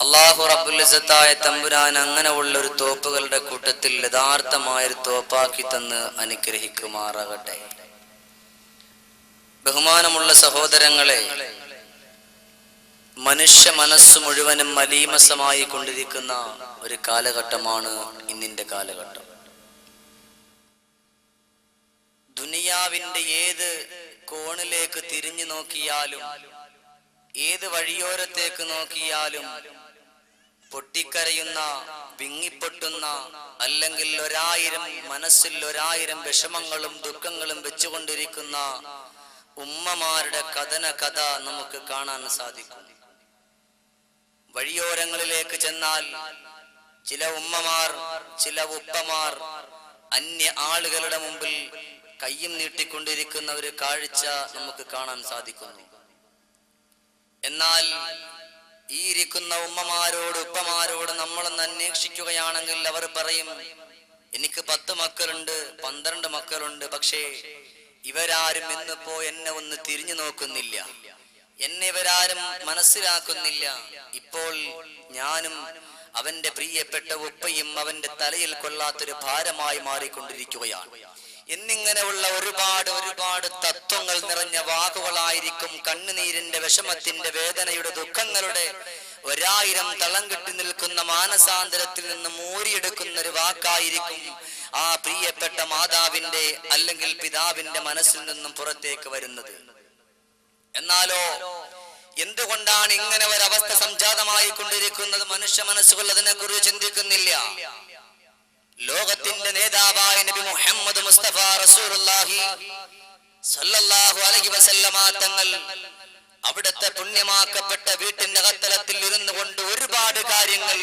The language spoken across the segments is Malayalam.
അള്ളാഹു റബുലിസത്തായ തമ്പുരാൻ അങ്ങനെ ഉള്ള ഒരു തോപ്പുകളുടെ കൂട്ടത്തിൽ യഥാർത്ഥമായൊരു തോപ്പാക്കി തന്ന് അനുഗ്രഹിക്കുമാറാകട്ടെ. ബഹുമാനമുള്ള സഹോദരങ്ങളെ മനുഷ്യ മനസ്സ് മുഴുവനും മലീമസമായി കൊണ്ടിരിക്കുന്ന ഒരു കാലഘട്ടമാണ് ഇന്നിന്റെ കാലഘട്ടം. ദുനിയാവിന്റെ ഏത് കോണിലേക്ക് തിരിഞ്ഞു നോക്കിയാലും ഏത് വഴിയോരത്തേക്ക് നോക്കിയാലും പൊട്ടിക്കരയുന്ന വിങ്ങിപ്പൊട്ടുന്ന അല്ലെങ്കിൽ ഒരായിരം മനസ്സിൽ ഒരായിരം വിഷമങ്ങളും ദുഃഖങ്ങളും വെച്ചുകൊണ്ടിരിക്കുന്ന ഉമ്മമാരുടെ കഥന കഥ നമുക്ക് കാണാൻ സാധിക്കും. വഴിയോരങ്ങളിലേക്ക് ചെന്നാൽ ചില ഉമ്മമാർ ചില ഉപ്പമാർ അന്യ ആളുകളുടെ മുമ്പിൽ കയ്യും നീട്ടിക്കൊണ്ടിരിക്കുന്ന ഒരു കാഴ്ച നമുക്ക് കാണാൻ സാധിക്കുന്നു. എന്നാൽ ഈ ഇരിക്കുന്ന ഉമ്മമാരോട് ഉപ്പമാരോട് നമ്മളൊന്ന് അന്വേഷിക്കുകയാണെങ്കിൽ അവർ പറയും എനിക്ക് പത്ത് മക്കളുണ്ട് പന്ത്രണ്ട് മക്കളുണ്ട് പക്ഷേ ഇവരാരും ഇന്നിപ്പോ എന്നെ ഒന്ന് തിരിഞ്ഞു നോക്കുന്നില്ല. എന്നെ ഇവരാരും മനസ്സിലാക്കുന്നില്ല. ഇപ്പോൾ ഞാനും അവന്റെ പ്രിയപ്പെട്ട ഉപ്പയും അവന്റെ തലയിൽ കൊള്ളാത്തൊരു ഭാരമായി മാറിക്കൊണ്ടിരിക്കുകയാണ്. എന്നിങ്ങനെയുള്ള ഒരുപാട് ഒരുപാട് തത്വങ്ങൾ നിറഞ്ഞ വാക്കുകളായിരിക്കും കണ്ണുനീരിന്റെ വിഷമത്തിന്റെ വേദനയുടെ ദുഃഖങ്ങളുടെ ഒരായിരം തളം കെട്ടി നിൽക്കുന്ന മാനസാന്തരത്തിൽ നിന്ന് മൂരിയെടുക്കുന്ന ഒരു വാക്കായിരിക്കും ആ പ്രിയപ്പെട്ട മാതാവിന്റെ അല്ലെങ്കിൽ പിതാവിന്റെ മനസ്സിൽ നിന്നും പുറത്തേക്ക് വരുന്നത്. എന്നാലോ എന്തുകൊണ്ടാണ് ഇങ്ങനെ ഒരവസ്ഥ സംജാതമായി കൊണ്ടിരിക്കുന്നത് മനുഷ്യ മനസ്സുകൾ അതിനെ കുറിച്ച് ചിന്തിക്കുന്നില്ല. ലോകത്തിന്റെ നേതാവായ നബി മുഹമ്മദ് മുസ്തഫ റസൂലുള്ളാഹി സല്ലല്ലാഹു അലൈഹി വസല്ലമ തങ്ങൾ അവിടുത്തെ പുണ്യമാക്കപ്പെട്ട വീട്ടിന്റെ അകത്തലത്തിൽ ഇരുന്നു കൊണ്ട് ഒരുപാട് കാര്യങ്ങൾ.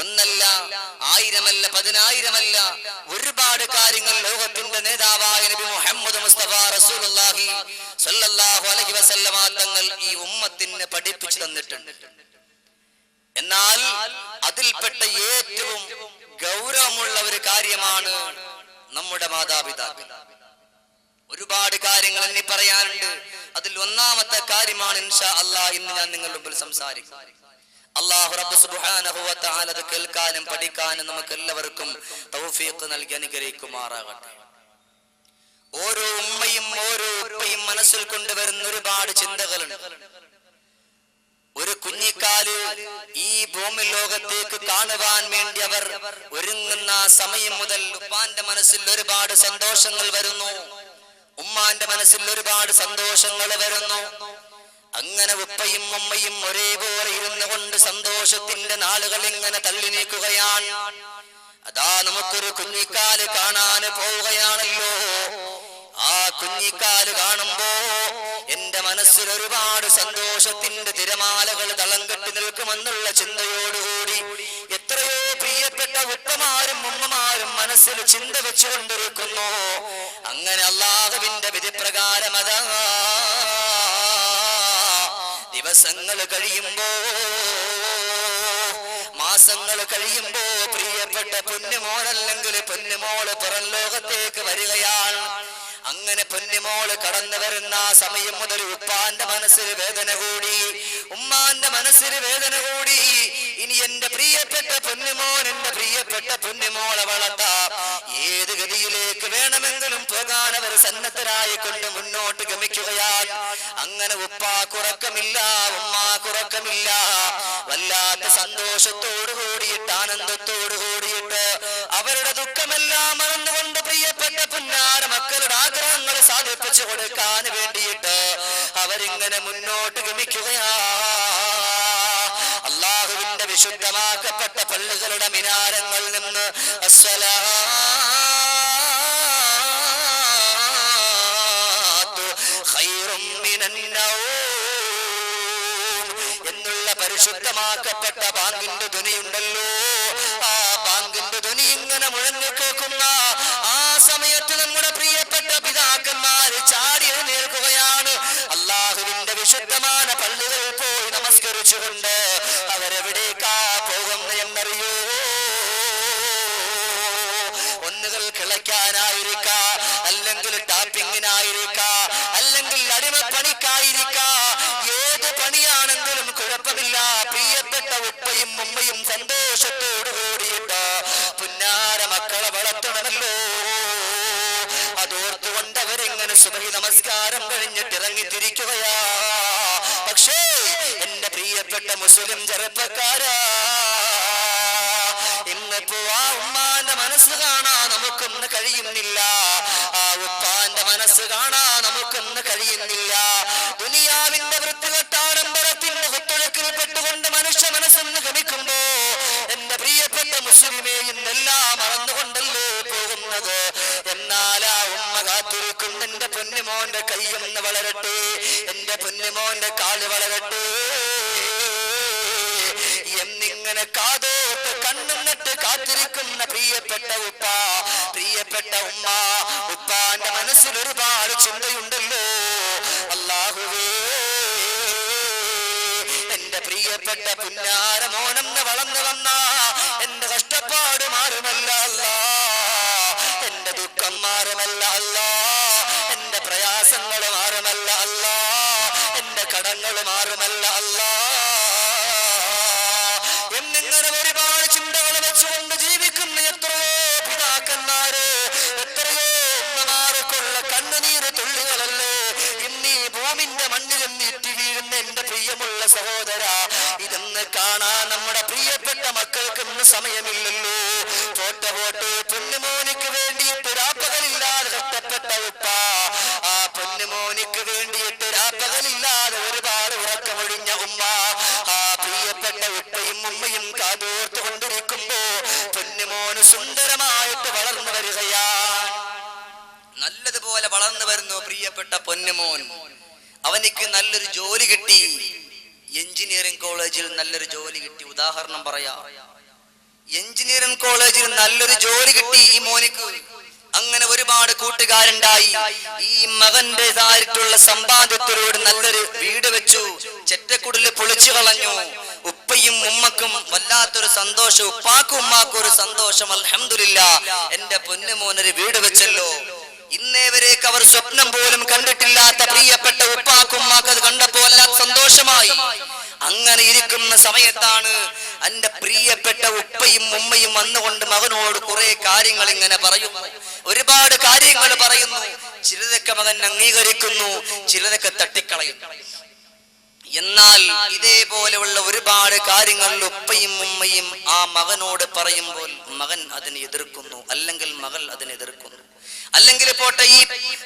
ഒന്നല്ല ആയിരമല്ല പതിനായിരമല്ല ഒരുപാട് കാര്യങ്ങൾ ലോകത്തിന്റെ നേതാവായ നബി മുഹമ്മദ് മുസ്തഫ റസൂലുള്ളാഹി സല്ലല്ലാഹു അലൈഹി വസല്ലമ തങ്ങൾ ഈ ഉമ്മത്തിന് പഠിപ്പിച്ചു തന്നിട്ടുണ്ട്. എന്നാൽ അതിൽപ്പെട്ട ഏറ്റവും ഗൗരവമുള്ള ഒരു കാര്യമാണ് നമ്മുടെ മാതാപിതാക്കൾ. ഒരുപാട് കാര്യങ്ങൾ എന്നെ പറയാനുണ്ട്. അതിൽ ഒന്നാമത്തെ കാര്യമാണ് ഇൻഷാ അള്ളാഹ് ഇന്ന് ഞാൻ നിങ്ങളുടെ മുമ്പിൽ സംസാരിക്കും. അള്ളാഹു റബ്ബ് സുബ്ഹാനഹു വ തആല അത് കേൾക്കാനും പഠിക്കാനും നമുക്ക് എല്ലാവർക്കും തൗഫീഖ് നൽകി അനുഗ്രഹിക്കുമാറാകട്ടെ. ഓരോ ഉമ്മയും ഓരോ ഉപ്പയും മനസ്സിൽ കൊണ്ടുവരുന്ന ഒരുപാട് ചിന്തകളുണ്ട്. ഒരു കുഞ്ഞിക്കാൽ ഈ ഭൂമി ലോകത്തേക്ക് കാണുവാൻ വേണ്ടി അവർ ഒരുങ്ങുന്ന സമയം മുതൽ ഉപ്പാന്റെ മനസ്സിൽ ഒരുപാട് സന്തോഷങ്ങൾ വരുന്നു. ഉമ്മാന്റെ മനസ്സിൽ ഒരുപാട് സന്തോഷങ്ങൾ വരുന്നു. അങ്ങനെ ഉപ്പയും ഉമ്മയും ഒരേപോലെ ഇരുന്നു കൊണ്ട് സന്തോഷത്തിന്റെ നാളുകൾ ഇങ്ങനെ തള്ളി നീക്കുകയാണ്. അതാ നമുക്കൊരു കുഞ്ഞിക്കാൽ കാണാൻ പോവുകയാണല്ലോ. ആ കുഞ്ഞിക്കാൽ കാണുമ്പോ എന്റെ മനസ്സിൽ ഒരുപാട് സന്തോഷത്തിന്റെ തിരമാലകൾ തളം കെട്ടി നിൽക്കുമെന്നുള്ള ചിന്തയോടുകൂടി എത്രയോ പ്രിയപ്പെട്ട ഉപ്പമാരും ഉമ്മമാരും മനസ്സിൽ ചിന്ത വെച്ചുകൊണ്ടിരിക്കുന്നു. അങ്ങനെ അള്ളാഹുവിന്റെ വിധിപ്രകാരം അതാ ദിവസങ്ങൾ കഴിയുമ്പോ മാസങ്ങൾ കഴിയുമ്പോ പ്രിയപ്പെട്ട പൊന്നുമോളല്ലെങ്കിൽ പൊന്നുമോൾ പുറം ലോകത്തേക്ക് വരികയാണ്. അങ്ങനെ പൊന്നുമോൾ കടന്നു വരുന്ന ആ സമയം മുതൽ ഉപ്പാന്റെ മനസ്സിൽ വേദന കൂടി ഉമ്മാന്റെ മനസ്സിൽ വേദന കൂടി. ഇനി എന്റെ പ്രിയപ്പെട്ട പൊന്നുമോൻ എന്റെ പ്രിയപ്പെട്ട പൊന്നുമോളെ വളർത്താം. ഏത് ഗതിയിലേക്ക് വേണമെങ്കിലും പോകാൻ അവർ സന്നദ്ധരായി കൊണ്ട് മുന്നോട്ട് ഗമിക്കുകയാണ് അങ്ങനെ ഉപ്പാക്കുറക്കമില്ല ഉമ്മാക്കുറക്കമില്ല വല്ലാത്ത സന്തോഷത്തോടു കൂടിയിട്ട് ആനന്ദത്തോടു കൂടിയിട്ട് അവരുടെ ദുഃഖമെല്ലാം മറന്നുകൊണ്ട് പ്രിയപ്പെട്ട പുന്നാര മക്കളുടെ ആഗ്രഹങ്ങൾ സാധിപ്പിച്ചു കൊടുക്കാൻ വേണ്ടിയിട്ട് അവരിങ്ങനെ മുന്നോട്ട് ഗമിക്കുകയാ. അള്ളാഹുവിന്റെ വിശുദ്ധമാക്കപ്പെട്ട പള്ളികളുടെ മിനാരങ്ങളിൽ നിന്ന് അസ്സലാത്തു പരിശുദ്ധമാക്കപ്പെട്ട ബാങ്കിന്റെ ധ്വനിയുണ്ടല്ലോ. ആ ബാങ്കിന്റെ ധ്വനി ഇങ്ങനെ മുഴങ്ങി കേൾക്കുന്ന ആ സമയത്ത് നമ്മുടെ പ്രിയപ്പെട്ട പിതാക്കന്മാര് ചാടി എഴുന്നേൽക്കുകയാണ്. അള്ളാഹുവിന്റെ വിശുദ്ധമായ ഉപ്പയും ഉമ്മയും സന്തോഷത്തോട് കൂടിയിട്ട് പുന്നാര മക്കളെ വളർത്തണമല്ലോ. അതോർത്തുകൊണ്ട് അവരിങ്ങനെ സുബഹി നമസ്കാരം കഴിഞ്ഞിട്ട് ഇറങ്ങിത്തിരിക്കുകയാ. പക്ഷേ എന്റെ പ്രിയപ്പെട്ട മുസ്ലിം ചെറുപ്പക്കാരാ ഇന്നിപ്പോ ആ ഉമ്മാന്റെ മനസ്സ് കാണാ നമുക്കൊന്ന് കഴിയുന്നില്ല. ആ ഉപ്പാന്റെ മനസ്സ് കാണാ നമുക്കൊന്ന് കഴിയുന്നില്ല. ദുനിയാവിന്റെ എന്റെ പൊന്നുമോന്റെ കൈയൊന്ന് വളരട്ടെ. എന്റെ പൊന്നുമോന്റെ കാൽ വളരട്ടെ. എന്നിങ്ങനെ കാതോട്ട് കണ്ണുന്നിട്ട് കാത്തിരിക്കുന്ന പ്രിയപ്പെട്ട ഉപ്പ പ്രിയപ്പെട്ട ഉമ്മ ഉപ്പാന്റെ മനസ്സിൽ ഒരുപാട് ചിന്തയുണ്ടല്ലോ. അല്ലാഹുവേ എന്റെ പ്രിയപ്പെട്ട പുന്നാര മോനെന്ന് വളർന്നു വന്ന കടങ്ങൾ മാറുമല്ല അല്ല. എന്നിങ്ങനെ ഒരുപാട് ചിന്തകൾ വെച്ചുകൊണ്ട് ജീവിക്കുന്ന എത്രയോ പിതാക്കന്മാര്. എത്രയോ ഉമ്മമാർക്കുള്ള കണ്ണുനീര് തുള്ളികളല്ലേ. ഇന്നീ ഭൂമിന്റെ മണ്ണിൽ നീട്ടി വീഴുന്ന എന്റെ പ്രിയമുള്ള സഹോദര ഇതെന്ന് കാണാൻ നമ്മുടെ പ്രിയപ്പെട്ട മക്കൾക്ക് ഇന്ന് സമയമില്ലല്ലോ. പോട്ട പോട്ടെ ഉപ്പയും ഉമ്മയും കാതോർത്ത് കൊണ്ടിരിക്കുമ്പോ പൊന്നുമോന് സുന്ദരമായിട്ട് വളർന്നു വരികയാ. നല്ലതുപോലെ വളർന്നു വരുന്നു പ്രിയപ്പെട്ട പൊന്നുമോൻ. അവനിക്ക് നല്ലൊരു ജോലി കിട്ടി. എഞ്ചിനീയറിംഗ് കോളേജിൽ നല്ലൊരു ജോലി കിട്ടി. ഉദാഹരണം പറയാ. എഞ്ചിനീയറിംഗ് കോളേജിൽ നല്ലൊരു ജോലി കിട്ടി ഈ മോനിക്ക്. അങ്ങനെ ഒരുപാട് കൂട്ടുകാരുണ്ടായി. ഈ മകന്റേതായിട്ടുള്ള സമ്പാദ്യത്തിലൂടെ നല്ലൊരു വീട് വെച്ചു. ചെറ്റക്കുടൽ പൊളിച്ചു കളഞ്ഞു. ഉപ്പയും ഉമ്മക്കും വല്ലാത്തൊരു സന്തോഷം ഉപ്പാക്കും ഉമ്മാക്കും ഒരു സന്തോഷം അലഹമില്ല എന്റെ പൊന്നുമോനൊരു വീട് വെച്ചല്ലോ. ഇന്നേവരേക്ക് അവർ സ്വപ്നം പോലും കണ്ടിട്ടില്ലാത്ത പ്രിയപ്പെട്ട ഉപ്പാക്കും ഉമ്മാക്കും അത് കണ്ടപ്പോൾ സന്തോഷമായി. അങ്ങനെ ഇരിക്കുന്ന സമയത്താണ് എന്റെ പ്രിയപ്പെട്ട ഉപ്പയും ഉമ്മയും വന്നുകൊണ്ട് മകനോട് കുറെ കാര്യങ്ങൾ ഇങ്ങനെ പറയുന്നു. ഒരുപാട് കാര്യങ്ങൾ പറയുന്നു. ചിലതൊക്കെ മകൻ അംഗീകരിക്കുന്നു ചിലതൊക്കെ തട്ടിക്കളയുന്നു എന്നാൽ ഇതേപോലെയുള്ള ഒരുപാട് കാര്യങ്ങൾ ഉപ്പയും ഉമ്മയും ആ മകനോട് പറയുമ്പോൾ മകൻ അതിനെ എതിർക്കുന്നു അല്ലെങ്കിൽ മകൾ അതിനെ എതിർക്കുന്നു. അല്ലെങ്കിൽ പോട്ടെ ഈ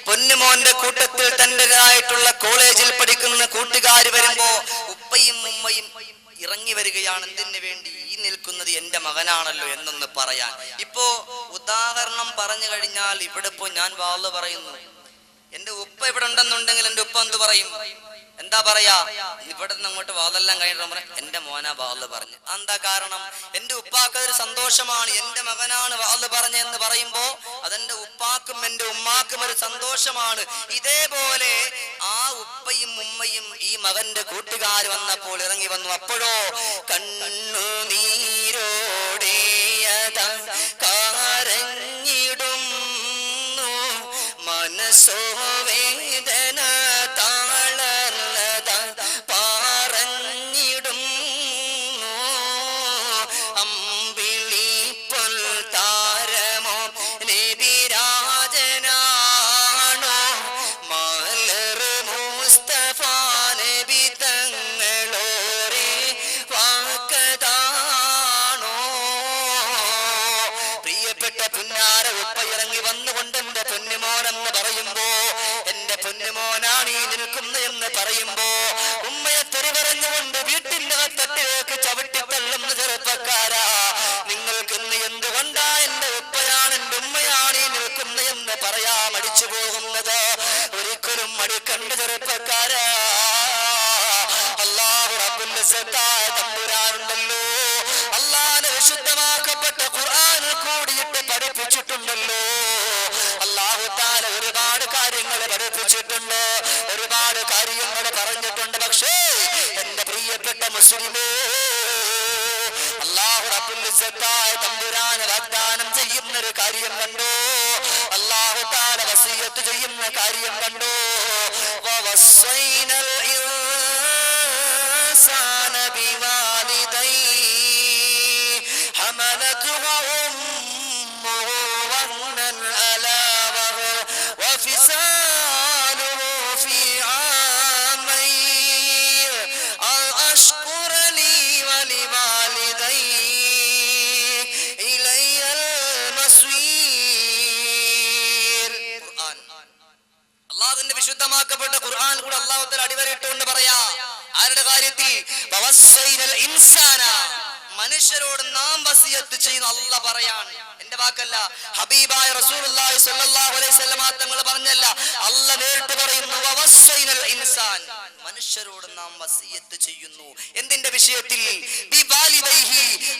പൊന്നുമോന്റെ കൂട്ടത്തിൽ തന്റേതായിട്ടുള്ള കോളേജിൽ പഠിക്കുന്ന കൂട്ടുകാർ വരുമ്പോ ഉപ്പയും ഉമ്മയും ഇറങ്ങി വരികയാണ് എന്തിനു വേണ്ടി ഈ നിൽക്കുന്നത് എന്റെ മകനാണല്ലോ എന്നൊന്ന് പറയാൻ. ഇപ്പോ ഉദാഹരണം പറഞ്ഞു കഴിഞ്ഞാൽ ഇവിടെ ഇപ്പോ ഞാൻ വാൾ പറയുന്നു. എന്റെ ഉപ്പ ഇവിടെ ഉണ്ടെന്നുണ്ടെങ്കിൽ എന്റെ ഉപ്പ എന്ത് പറയും? എന്താ പറയാ? ഇവിടെ നിന്ന് അങ്ങോട്ട് വാതെല്ലാം കഴിഞ്ഞിട്ട് പറഞ്ഞു എന്റെ മോനാ വാൾ പറഞ്ഞു. എന്താ കാരണം? എന്റെ ഉപ്പാക്ക് ഒരു സന്തോഷമാണ്. എന്റെ മകനാണ് വാൾ പറഞ്ഞെന്ന് പറയുമ്പോ അതെന്റെ ഉപ്പാക്കും എന്റെ ഉമ്മാക്കും ഒരു സന്തോഷമാണ്. ഇതേപോലെ ആ ഉപ്പയും ഉമ്മയും ഈ മകന്റെ കൂട്ടുകാർ വന്നപ്പോൾ ഇറങ്ങി വന്നു. അപ്പോഴോ കണ്ണു നീരോടിയത കാരഞ്ഞിടുന്നു മനസ്സോ പൊന്നുമോനാണ് ഈ നിൽക്കുന്നത് എന്ന് പറയുമ്പോ ഉമ്മയെ തെറി പറഞ്ഞുകൊണ്ട് വീട്ടിന്റെ തട്ടിലേക്ക് ചവിട്ടിത്തള്ളുന്ന ചെറുപ്പക്കാരാ. നിങ്ങൾക്ക് ഇന്ന് എന്തുകൊണ്ടാ എന്റെ ഉപ്പയാണ് എന്റെ ഉമ്മയാണ് ഈ നിൽക്കുന്നത് എന്ന് പറയാ മടിച്ചു പോകുന്നത്? ഒരിക്കലും മടിക്കണ്ട ചെറുപ്പക്കാരാ. അള്ളാഹു റബ്ബുൽ ഇസ്സത്തായ തമ്പുരാനുണ്ടല്ലോ. വിശുദ്ധമാക്കപ്പെട്ട ഖുർആനിൽ കൂടിയിട്ട് പഠിപ്പിച്ചിട്ടുണ്ടല്ലോ. അല്ലാഹു താല ഒരുപാട് പഠിപ്പിച്ചിട്ടുണ്ട് ഒരുപാട് കാര്യങ്ങൾ പറഞ്ഞിട്ടുണ്ട് പക്ഷേ എന്റെ പ്രിയപ്പെട്ട മുസ്ലിമേ അള്ളാഹു റബ്ബുൽ ഇസ്സത്തായ തമ്പുരാന് വാഗ്ദാനം ചെയ്യുന്ന ഒരു കാര്യം കണ്ടു അള്ളാഹു താല വസീയത്ത് ചെയ്യുന്ന കാര്യം കണ്ടു വവസ്സൈനൽ ഇൻസാന ബിവാലിദൈ حملته അള്ളാഹുവിന്റെ വിശുദ്ധമാക്കപ്പെട്ട ഖുർആൻ കൂടെ അള്ളാഹുത്തിൽ അടിവരയിട്ടുകൊണ്ട് പറയാ. ആരുടെ കാര്യത്തിൽ? ഇൻസാന. മനുഷ്യരോട് നാം വസിയത്ത് ചെയ്യുന്ന അല്ല പറയാണ്. എന്റെ വാക്കല്ല. ഹബീബായ റസൂലുള്ളാഹി സ്വല്ലല്ലാഹു അലൈഹി തങ്ങൾ പറഞ്ഞല്ല. അല്ല നേരിട്ട് പറയുന്നു ഇൻസാൻ. മനുഷ്യരോട് നാം വസിയത്ത് ചെയ്യുന്നു. എന്തിന്റെ വിഷയത്തിൽ?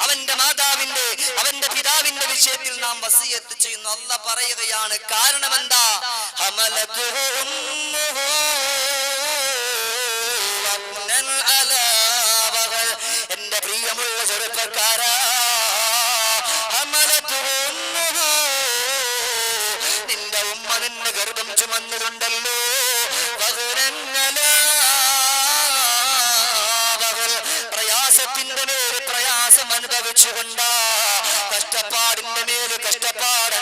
അവന്റെ മാതാവിന്റെ അവന്റെ പിതാവിന്റെ വിഷയത്തിൽ നാം വസിയത്ത് ചെയ്യുന്നു. അല്ല പറയുകയാണ്. കാരണം എന്താ? ഹമലതുഹു ചെറുപ്പക്കാരാ. നിന്റെ ഉമ്മ നിന്നെ ഗർഭം ചുമന്നിട്ടുണ്ടല്ലോ. പ്രയാസത്തിന്റെ മേൽ പ്രയാസം അനുഭവിച്ചുകൊണ്ടാ കഷ്ടപ്പാടിന്റെ മേൽ കഷ്ടപ്പാട്